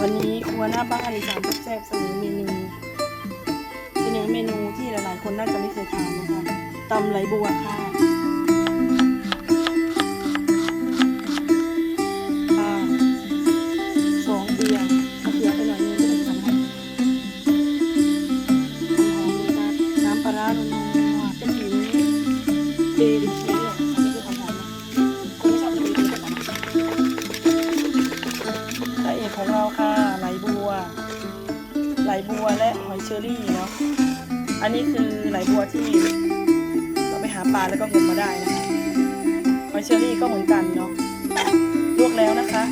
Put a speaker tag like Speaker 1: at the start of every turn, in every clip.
Speaker 1: วันนี้ครัวหน้าบ้านอีสานแซ่บเสนอเมนูเสนอเมนูที่หลายๆ คนน่าจะไม่เคยทานนะคะตำไหลบัวค่ะสองเบียร์เอาเกลือไปหน่อยนึงไม่ต้องทำให้หอมเลยค่ะน้ำปลาร้าลงนัวกระถิ่นเชีส กของเราค่ะไหลบัว ไหลบัวและหอยเชอรี่เนาะอันนี้คือไหลบัวที่เราไปหาปลาแล้วก็งมมาได้นะคะหอยเชอรี่ก็เหมือนกันเนาะลวกแล้วนะคะ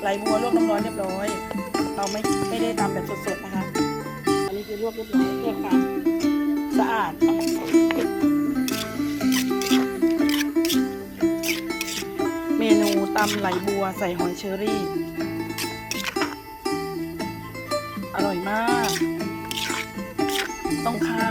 Speaker 1: ไหลบัวลวกน้ำร้อนเรียบร้อย เราไม่ไม่ได้ทำแบบสดๆนะคะ อันนี้คือลวกเรียบร้อยเพื่อความสะอาดเมนูตำไหลบัวใส่หอยเชอรี่ อร่อยมาก ต้องค่า